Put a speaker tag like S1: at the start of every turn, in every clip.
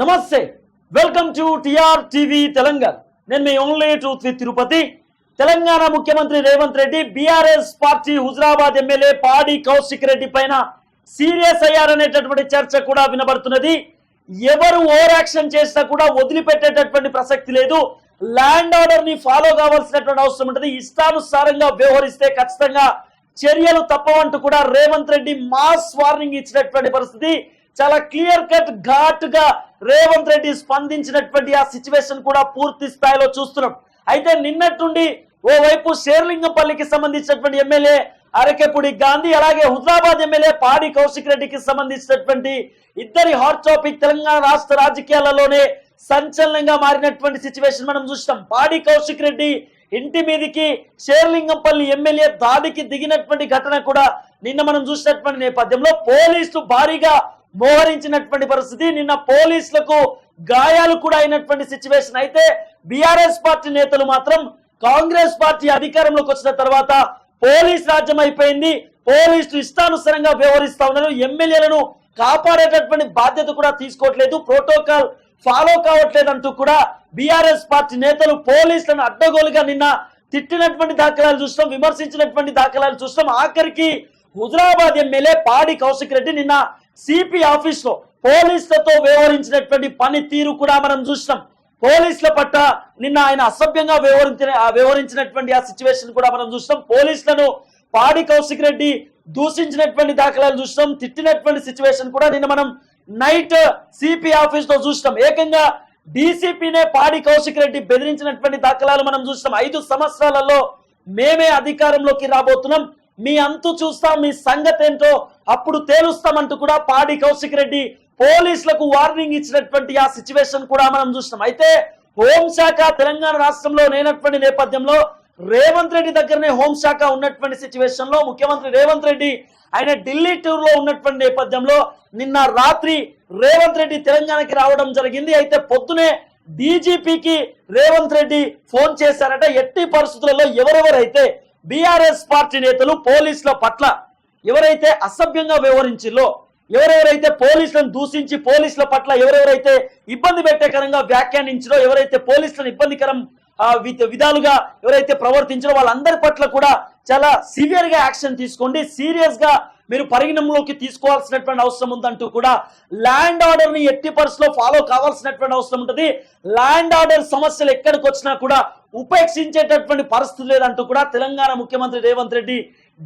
S1: నమస్తే welcome to TR TV Telangana. నేను మీ only truth with Tirupati. Telangana ముఖ్యమంత్రి Revanth Reddy BRS party Huzurabad MLA Padi Kaushik Reddy పైన serious అయ్యారనేటటువంటి చర్చ కూడా వినబడుతున్నది. ఎవరు ఓవర్ యాక్షన్ చేసినా కూడా వదిలిపెట్టేటటువంటి ప్రసక్తి లేదు. ల్యాండ్ ఆర్డర్ని ఫాలో కావాల్సినటువంటి అవసరం ఉంటుంది. ఇష్టానుసారంగా వ్యవహరిస్తే ఖచ్చితంగా చర్యలు తప్పవంటూ కూడా రేవంత్ రెడ్డి మాస్ వార్నింగ్ ఇచ్చినటువంటి పరిస్థితి. చాలా క్లియర్ కట్ ఘాట్గా రేవంత్ రెడ్డి స్పందించినటువంటి ఆ సిచ్యువేషన్ కూడా పూర్తి స్థాయిలో చూస్తున్నాం. అయితే నిన్నట్టుండి ఓవైపు షేర్లింగంపల్లికి సంబంధించినటువంటి ఎమ్మెల్యే అరకెపుడి గాంధీ అలాగే హుజరాబాద్ ఎమ్మెల్యే పాడి కౌశిక్ రెడ్డికి సంబంధించినటువంటి ఇద్దరి హాట్ టాపిక్ తెలంగాణ రాష్ట్ర రాజకీయాలలోనే సంచలనంగా మారినటువంటి సిచ్యువేషన్ మనం చూస్తాం పాడి కౌశిక్ రెడ్డి ఇంటి మీదికి శేర్లింగంపల్లి ఎమ్మెల్యే దాడికి దిగినటువంటి ఘటన కూడా నిన్న మనం చూసినటువంటి నేపథ్యంలో పోలీసులు భారీగా మోహరించినటువంటి పరిస్థితి. నిన్న పోలీసులకు గాయాలు కూడా అయినటువంటి సిచ్యువేషన్ అయితే బీఆర్ఎస్ పార్టీ నేతలు మాత్రం కాంగ్రెస్ పార్టీ అధికారంలోకి వచ్చిన తర్వాత పోలీస్ రాజ్యం అయిపోయింది. పోలీసులు ఇష్టానుసారంగా వ్యవహరిస్తా ఉన్నారు. ఎమ్మెల్యేలను కాపాడేటటువంటి బాధ్యత కూడా తీసుకోవట్లేదు. ప్రోటోకాల్ ఫాలో కావట్లేదు అంటూ కూడా బీఆర్ఎస్ పార్టీ నేతలు పోలీసులను అడ్డగోలుగా నిన్న తిట్టినటువంటి దాఖలాలు చూస్తాం విమర్శించినటువంటి దాఖలాలు చూస్తాం ఆఖరికి హుజరాబాద్ ఎమ్మెల్యే పాడి కౌశిక్ రెడ్డి నిన్న సిపి ఆఫీస్లో పోలీసులతో వ్యవహరించినటువంటి పనితీరు కూడా మనం చూసినాం. పోలీసుల పట్ల నిన్న ఆయన అసభ్యంగా వ్యవహరించిన ఆ వ్యవహరించినటువంటి ఆ సిచ్యువేషన్ కూడా మనం చూస్తాం పోలీసులను పాడి కౌశిక్ రెడ్డి దూషించినటువంటి దాఖలాలు చూస్తాం తిట్టినటువంటి సిచ్యువేషన్ కూడా నిన్న మనం నైట్ సిపి ఆఫీస్లో చూస్తాం ఏకంగా డీసీపీనే పాడి కౌశిక్ రెడ్డి బెదిరించినటువంటి దాఖలాలు మనం చూస్తాం ఐదు సంవత్సరాలలో మేమే అధికారంలోకి రాబోతున్నాం. మీ అంతు చూస్తాం. మీ సంగతి ఏంటో అప్పుడు తేలుస్తామంటూ కూడా పాడి కౌశిక్ రెడ్డి పోలీసులకు వార్నింగ్ ఇచ్చినటువంటి ఆ సిచ్యువేషన్ కూడా మనం చూసినాం అయితే హోంశాఖ తెలంగాణ రాష్ట్రంలో లేనటువంటి నేపథ్యంలో రేవంత్ రెడ్డి దగ్గరనే హోంశాఖ ఉన్నటువంటి సిచ్యువేషన్లో ముఖ్యమంత్రి రేవంత్ రెడ్డి ఆయన ఢిల్లీ టూర్లో ఉన్నటువంటి నేపథ్యంలో నిన్న రాత్రి రేవంత్ రెడ్డి తెలంగాణకి రావడం జరిగింది. అయితే పొద్దునే డీజీపీకి రేవంత్ రెడ్డి ఫోన్ చేశారట. ఎట్టి పరిస్థితులలో ఎవరెవరైతే బీఆర్ఎస్ పార్టీ నేతలు పోలీసుల పట్ల ఎవరైతే అసభ్యంగా వ్యవహరించిలో ఎవరెవరైతే పోలీసులను దూషించి పోలీసుల పట్ల ఎవరెవరైతే ఇబ్బంది పెట్టేకరంగా వ్యాఖ్యానించారో ఎవరైతే పోలీసులను ఇబ్బందికరం విధాలుగా ఎవరైతే ప్రవర్తించారో వాళ్ళందరి పట్ల కూడా చాలా సివియర్గా యాక్షన్ తీసుకోండి. సీరియస్గా మీరు పరిగణంలోకి తీసుకోవాల్సినటువంటి అవసరం ఉందంటూ కూడా ల్యాండ్ ఆర్డర్ని ఎట్టి పరిస్థితిలో ఫాలో కావాల్సినటువంటి అవసరం ఉంటుంది. ల్యాండ్ ఆర్డర్ సమస్యలు ఎక్కడికి వచ్చినా కూడా ఉపేక్షించేటటువంటి పరిస్థితి లేదంటూ కూడా తెలంగాణ ముఖ్యమంత్రి రేవంత్ రెడ్డి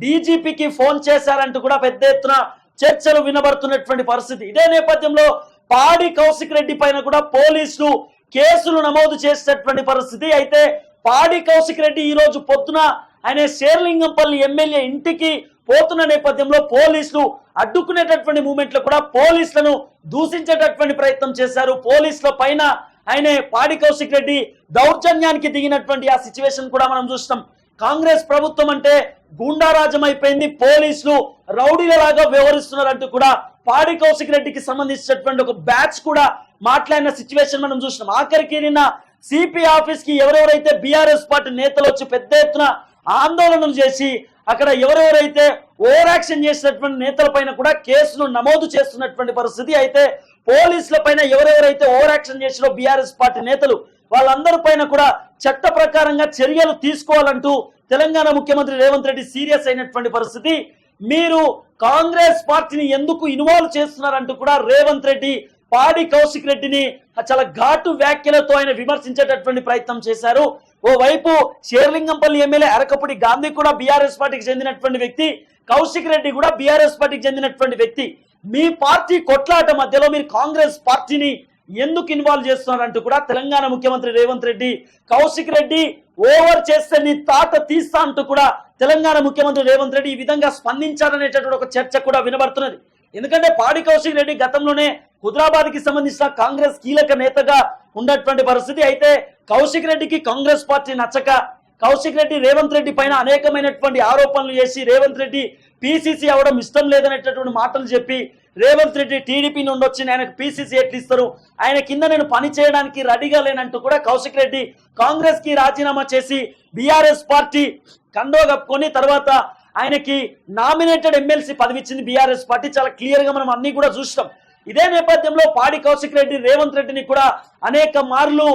S1: డీజీపీకి ఫోన్ చేశారంటూ కూడా పెద్ద ఎత్తున చర్చలు వినబడుతున్నటువంటి పరిస్థితి. ఇదే నేపథ్యంలో పాడి కౌశిక్ రెడ్డి పైన కూడా పోలీసులు కేసులు నమోదు చేసినటువంటి పరిస్థితి. అయితే పాడి కౌశిక్ రెడ్డి ఈ రోజు పొద్దున ఆయన శేర్లింగంపల్లి ఎమ్మెల్యే ఇంటికి పోతున్న నేపథ్యంలో పోలీసులు అడ్డుకునేటటువంటి మూమెంట్లో కూడా పోలీసులను దూషించేటటువంటి ప్రయత్నం చేశారు. పోలీసుల పైన ఆయన పాడి కౌశిక్ రెడ్డి దౌర్జన్యానికి దిగినటువంటి ఆ సిచ్యువేషన్ కూడా మనం చూస్తాం. కాంగ్రెస్ ప్రభుత్వం అంటే గూండారాజం అయిపోయింది పోలీసులు రౌడీలలాగా వ్యవహరిస్తున్నారంటూ కూడా పాడి కౌశిక్ రెడ్డికి సంబంధించినటువంటి ఒక బ్యాచ్ కూడా మాట్లాడిన సిచ్యువేషన్ మనం చూసినాం. ఆఖరికి నిన్న సిపి ఆఫీస్కి ఎవరెవరైతే బీఆర్ఎస్ పార్టీ నేతలు వచ్చి పెద్ద ఎత్తున ఆందోళనలు చేసి అక్కడ ఎవరెవరైతే ఓవర్ యాక్షన్ చేసినటువంటి నేతల పైన కూడా కేసులు నమోదు చేస్తున్నటువంటి పరిస్థితి అయితే పోలీసుల పైన ఎవరెవరైతే ఓవర్ యాక్షన్ చేసినో బీఆర్ఎస్ పార్టీ నేతలు వాళ్ళందరి పైన కూడా చట్ట ప్రకారంగా చర్యలు తీసుకోవాలంటూ తెలంగాణ ముఖ్యమంత్రి రేవంత్ రెడ్డి సీరియస్ అయినటువంటి పరిస్థితి. మీరు కాంగ్రెస్ పార్టీని ఎందుకు ఇన్వాల్వ్ చేస్తున్నారంటూ కూడా రేవంత్ రెడ్డి పాడి కౌశిక్ రెడ్డిని చాలా ఘాటు వ్యాఖ్యలతో ఆయన విమర్శించేటటువంటి ప్రయత్నం చేశారు. ఓవైపు షేర్లింగంపల్లి ఎమ్మెల్యే అరకపుడి గాంధీ కూడా బీఆర్ఎస్ పార్టీకి చెందినటువంటి వ్యక్తి. కౌశిక్ రెడ్డి కూడా బీఆర్ఎస్ పార్టీకి చెందినటువంటి వ్యక్తి. మీ పార్టీ కొట్లాట మధ్యలో మీరు కాంగ్రెస్ పార్టీని ఎందుకు ఇన్వాల్వ్ చేస్తున్నారంటూ కూడా తెలంగాణ ముఖ్యమంత్రి రేవంత్ రెడ్డి కౌశిక్ రెడ్డి ఓవర్ చేస్తే నీ తాత తీస్తా అంటూ కూడా తెలంగాణ ముఖ్యమంత్రి రేవంత్ రెడ్డి ఈ విధంగా స్పందించారనేటటువంటి ఒక చర్చ కూడా వినబడుతున్నది. ఎందుకంటే పాడి కౌశిక్ రెడ్డి గతంలోనే హుదరాబాద్కి సంబంధించిన కాంగ్రెస్ కీలక నేతగా ఉన్నటువంటి పరిస్థితి. అయితే కౌశిక్ రెడ్డికి కాంగ్రెస్ పార్టీ నచ్చక కౌశిక్ రెడ్డి రేవంత్ రెడ్డి పైన అనేకమైనటువంటి ఆరోపణలు చేసి రేవంత్ రెడ్డి పిసిసి అవడం ఇష్టం లేదనేటటువంటి మాటలు చెప్పి రేవంత్ రెడ్డి టీడీపీ నుండి వచ్చి ఆయనకు పీసీసీ ఎట్లు ఇస్తారు? ఆయన కింద నేను పని చేయడానికి రెడీగా లేనంటూ కూడా కౌశిక్ రెడ్డి కాంగ్రెస్కి రాజీనామా చేసి బీఆర్ఎస్ పార్టీ కండో కప్పుకొని తర్వాత ఆయనకి నామినేటెడ్ ఎమ్మెల్సీ పదవి ఇచ్చింది బీఆర్ఎస్ పార్టీ. చాలా క్లియర్గా మనం అన్ని కూడా చూస్తాం ఇదే నేపథ్యంలో పాడి కౌశిక్ రెడ్డి రేవంత్ రెడ్డిని కూడా అనేక మార్లు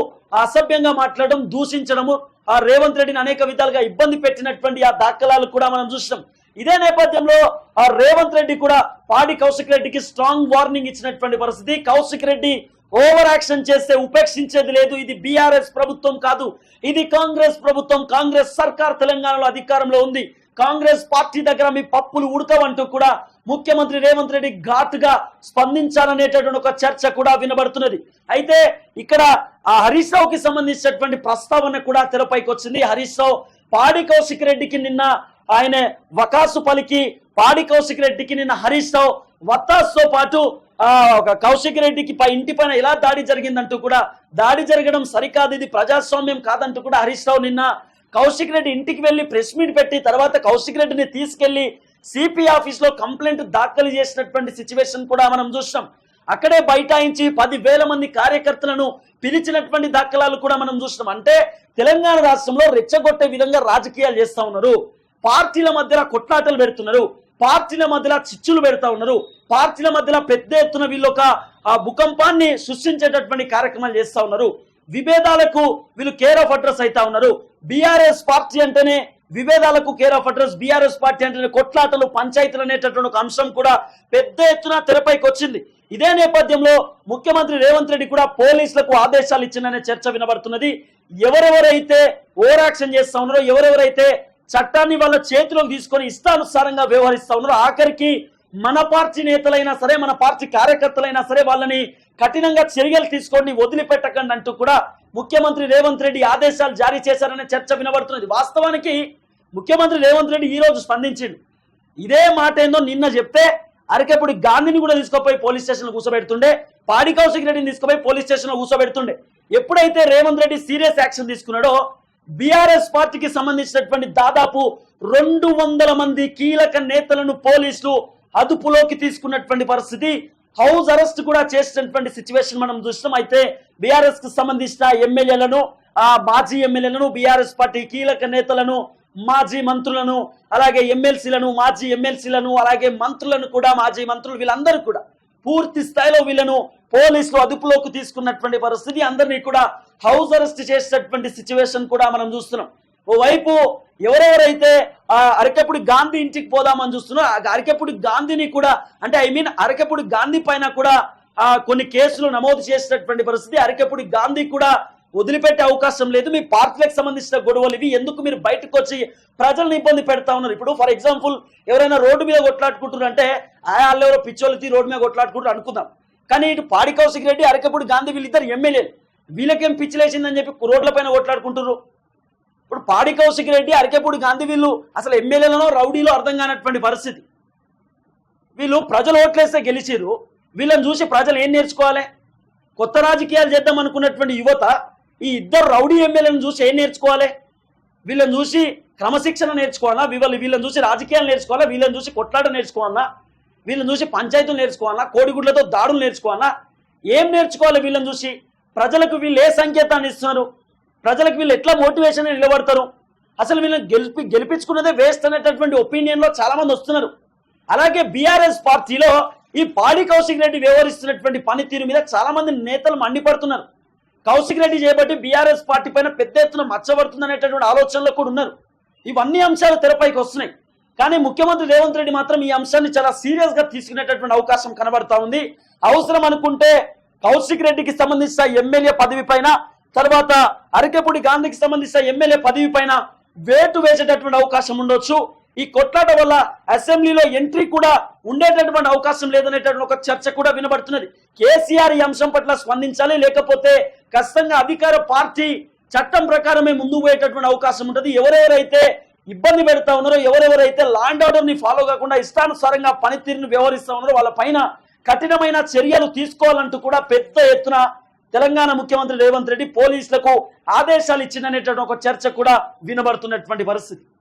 S1: అసభ్యంగా మాట్లాడడం దూషించడము ఆ రేవంత్ రెడ్డిని అనేక విధాలుగా ఇబ్బంది పెట్టినటువంటి ఆ దాఖలాలు కూడా మనం చూసినాం. ఇదే నేపథ్యంలో ఆ రేవంత్ రెడ్డి కూడా పాడి కౌశిక్ రెడ్డికి స్ట్రాంగ్ వార్నింగ్ ఇచ్చినటువంటి పరిస్థితి. కౌశిక్ రెడ్డి ఓవర్ యాక్షన్ చేస్తే ఉపేక్షించేది లేదు. ఇది బీఆర్ఎస్ ప్రభుత్వం కాదు. ఇది కాంగ్రెస్ ప్రభుత్వం. కాంగ్రెస్ సర్కార్ తెలంగాణలో అధికారంలో ఉంది. కాంగ్రెస్ పార్టీ దగ్గర మీ పప్పులు ఉడకవంటూ కూడా ముఖ్యమంత్రి రేవంత్ రెడ్డి ఘాటుగా స్పందించాలనేటటువంటి ఒక చర్చ కూడా వినబడుతున్నది. అయితే ఇక్కడ ఆ హరీష్ రావుకి సంబంధించినటువంటి ప్రస్తావన కూడా తెరపైకి వచ్చింది హరీష్ రావు పాడి కౌశిక్ రెడ్డికి నిన్న ఆయన వకాసు పలికి పాడి కౌశిక్ రెడ్డికి నిన్న హరీష్ రావు వత్తాస్తో పాటు ఆ ఒక కౌశిక్ రెడ్డికి పై ఇంటి పైన ఎలా దాడి జరిగిందంటూ కూడా దాడి జరగడం సరికాదు ఇది ప్రజాస్వామ్యం కాదంటూ కూడా హరీష్ రావు నిన్న కౌశిక్ రెడ్డి ఇంటికి వెళ్ళి ప్రెస్ మీట్ పెట్టి తర్వాత కౌశిక్ రెడ్డిని తీసుకెళ్ళి సిపి ఆఫీస్లో కంప్లైంట్ దాఖలు చేసినటువంటి సిచ్యువేషన్ కూడా మనం చూస్తాం. అక్కడే బైఠాయించి పది వేల మంది కార్యకర్తలను పిలిచినటువంటి దాఖలాలు కూడా మనం చూసినాం అంటే తెలంగాణ రాష్ట్రంలో రెచ్చగొట్టే విధంగా రాజకీయాలు చేస్తా ఉన్నారు. పార్టీల మధ్యలో కొట్లాటలు పెడుతున్నారు. పార్టీల మధ్యలో చిచ్చులు పెడతా ఉన్నారు. పార్టీల మధ్యలో పెద్ద ఎత్తున వీళ్ళు ఒక ఆ భూకంపాన్ని సృష్టించేటటువంటి కార్యక్రమాలు చేస్తా ఉన్నారు. విభేదాలకు వీళ్ళు కేర్ ఆఫ్ అడ్రస్ అవుతా ఉన్నారు. బీఆర్ఎస్ పార్టీ అంటేనే విభేదాలకు care of address BRS party అంటేనే కొట్లాటలు పంచాయతీలు అనేటటువంటి ఒక అంశం కూడా పెద్ద ఎత్తున తెరపైకి వచ్చింది. ఇదే నేపథ్యంలో ముఖ్యమంత్రి రేవంత్ రెడ్డి కూడా పోలీసులకు ఆదేశాలు ఇచ్చిందనే చర్చ వినబడుతున్నది. ఎవరెవరైతే ఓవరాక్షన్ చేస్తా ఉన్నారో ఎవరెవరైతే చట్టాన్ని వాళ్ళ చేతిలో తీసుకొని ఇష్టానుసారంగా వ్యవహరిస్తూ ఉన్నారు. ఆఖరికి మన పార్టీ నేతలైనా సరే మన పార్టీ కార్యకర్తలైనా సరే వాళ్ళని కఠినంగా చర్యలు తీసుకోండి వదిలిపెట్టకండి అంటూ కూడా ముఖ్యమంత్రి రేవంత్ రెడ్డి ఆదేశాలు జారీ చేశారనే చర్చ వినబడుతున్నది. వాస్తవానికి ముఖ్యమంత్రి రేవంత్ రెడ్డి ఈ రోజు స్పందించిండు. ఇదే మాట ఏందో నిన్న చెప్తే అరకెప్పుడు గాంధీని కూడా తీసుకుపోయి పోలీస్ స్టేషన్లో కూర్చోబెడుతుండే పాడి కౌశిక్ రెడ్డిని తీసుకుపోయి పోలీస్ స్టేషన్లో కూర్చోబెడుతుండే ఎప్పుడైతే రేవంత్ రెడ్డి సీరియస్ యాక్షన్ తీసుకున్నాడో బీఆర్ఎస్ పార్టీకి సంబంధించినటువంటి దాదాపు రెండు వందల మంది కీలక నేతలను పోలీసులు అదుపులోకి తీసుకున్నటువంటి పరిస్థితి. హౌస్ అరెస్ట్ కూడా చేసినటువంటి సిచ్యువేషన్ మనం చూసినాం. అయితే బీఆర్ఎస్కు సంబంధించిన ఎమ్మెల్యేలను ఆ మాజీ ఎమ్మెల్యేలను బీఆర్ఎస్ పార్టీ కీలక నేతలను మాజీ మంత్రులను అలాగే ఎమ్మెల్సీలను మాజీ ఎమ్మెల్సీలను అలాగే మంత్రులను కూడా మాజీ మంత్రులు వీళ్ళందరూ కూడా పూర్తి స్థాయిలో వీళ్ళను పోలీసులు అదుపులోకి తీసుకున్నటువంటి పరిస్థితి. అందరినీ కూడా హౌస్ అరెస్ట్ చేసేటటువంటి సిచ్యువేషన్ కూడా మనం చూస్తున్నాం. ఓవైపు ఎవరెవరైతే ఆ అరకెప్పుడు గాంధీ ఇంటికి పోదామని చూస్తున్నారో ఆ అరకెప్పుడు గాంధీని కూడా అంటే ఐ మీన్ అరకెప్పుడు గాంధీ పైన కూడా ఆ కొన్ని కేసులు నమోదు చేసినటువంటి పరిస్థితి. అరకెప్పుడు గాంధీ కూడా వదిలిపెట్టే అవకాశం లేదు. మీ పార్టీలకు సంబంధించిన గొడవలు ఇవి. ఎందుకు మీరు బయటకు వచ్చి ప్రజల్ని ఇబ్బంది పెడతా ఉన్నారు? ఇప్పుడు ఫర్ ఎగ్జాంపుల్ ఎవరైనా రోడ్డు మీద కొట్లాడుకుంటున్నారు అంటే వాళ్ళు ఎవరో పిచ్చోళ్ళకి రోడ్డు మీద కొట్లాడుకుంటారు అనుకుందాం. కానీ ఇటు పాడి కౌశిక్ రెడ్డి అరకపూడి గాంధీ వీళ్ళిద్దరు ఎమ్మెల్యేలు వీళ్ళకేం పిచ్చిలేసిందని చెప్పి రోడ్ల పైన ఇప్పుడు పాడి కౌశిక్ రెడ్డి అరకెప్పుడు గాంధీ వీళ్ళు అసలు ఎమ్మెల్యేలనో రౌడీలో అర్థం కానటువంటి పరిస్థితి. వీళ్ళు ప్రజలు ఓట్లేస్తే గెలిచిరు వీళ్ళని చూసి ప్రజలు ఏం నేర్చుకోవాలి? కొత్త రాజకీయాలు చేద్దాం అనుకున్నటువంటి యువత ఈ ఇద్దరు రౌడీ ఎమ్మెల్యేలను చూసి ఏం నేర్చుకోవాలి? వీళ్ళని చూసి క్రమశిక్షణ నేర్చుకోవాలా? వీళ్ళు వీళ్ళని చూసి రాజకీయాలు నేర్చుకోవాలా? వీళ్ళని చూసి కొట్లాట నేర్చుకోవాలా? వీళ్ళని చూసి పంచాయతీలు నేర్చుకోవాలా? కోడిగుడ్లతో దాడులు నేర్చుకోవాలా? ఏం నేర్చుకోవాలి వీళ్ళని చూసి? ప్రజలకు వీళ్ళు ఏ సంకేతాన్ని ఇస్తున్నారు? ప్రజలకు వీళ్ళు ఎట్లా మోటివేషన్ నిలబడతారు? అసలు వీళ్ళని గెలిపి గెలిపించుకున్నదే వేస్ట్ అనేటటువంటి ఒపీనియన్లో చాలామంది వస్తున్నారు. అలాగే బీఆర్ఎస్ పార్టీలో ఈ పాడి కౌశిక్ రెడ్డి వ్యవహరిస్తున్నటువంటి పనితీరు మీద చాలామంది నేతలు మండిపడుతున్నారు. కౌశిక్ రెడ్డి చేయబట్టి బీఆర్ఎస్ పార్టీ పైన పెద్ద ఎత్తున మచ్చబడుతుంది అనేటటువంటి ఆలోచనలో కూడా ఉన్నారు. ఇవన్నీ అంశాలు తెరపైకి వస్తున్నాయి. కానీ ముఖ్యమంత్రి రేవంత్ రెడ్డి మాత్రం ఈ అంశాన్ని చాలా సీరియస్గా తీసుకునేటటువంటి అవకాశం కనబడతా ఉంది. అవసరం అనుకుంటే కౌశిక్ రెడ్డికి సంబంధించిన ఎమ్మెల్యే పదవి పైన తర్వాత అరకెపూడి గాంధీకి సంబంధించిన ఎమ్మెల్యే పదవి పైన వేటు వేసేటటువంటి అవకాశం ఉండొచ్చు. ఈ కొట్లాట వల్ల అసెంబ్లీలో ఎంట్రీ కూడా ఉండేటటువంటి అవకాశం లేదనేటటువంటి ఒక చర్చ కూడా వినబడుతున్నది. కేసీఆర్ ఈ అంశం పట్ల స్పందించాలి లేకపోతే ఖచ్చితంగా అధికార పార్టీ చట్టం ప్రకారమే ముందుకు పోయేటటువంటి అవకాశం ఉంటుంది. ఎవరెవరైతే ఇబ్బంది పెడతా ఉన్నారో ఎవరెవరైతే లాండ్ ఆర్డర్ని ఫాలో కాకుండా ఇష్టానుసారంగా పనితీరును వ్యవహరిస్తూ ఉన్నారో వాళ్ళ పైన కఠినమైన చర్యలు తీసుకోవాలంటూ కూడా పెద్ద ఎత్తున తెలంగాణ ముఖ్యమంత్రి రేవంత్ రెడ్డి పోలీసులకు ఆదేశాలు ఇచ్చిందనేటువంటి ఒక చర్చ కూడా వినబడుతున్నటువంటి పరిస్థితి.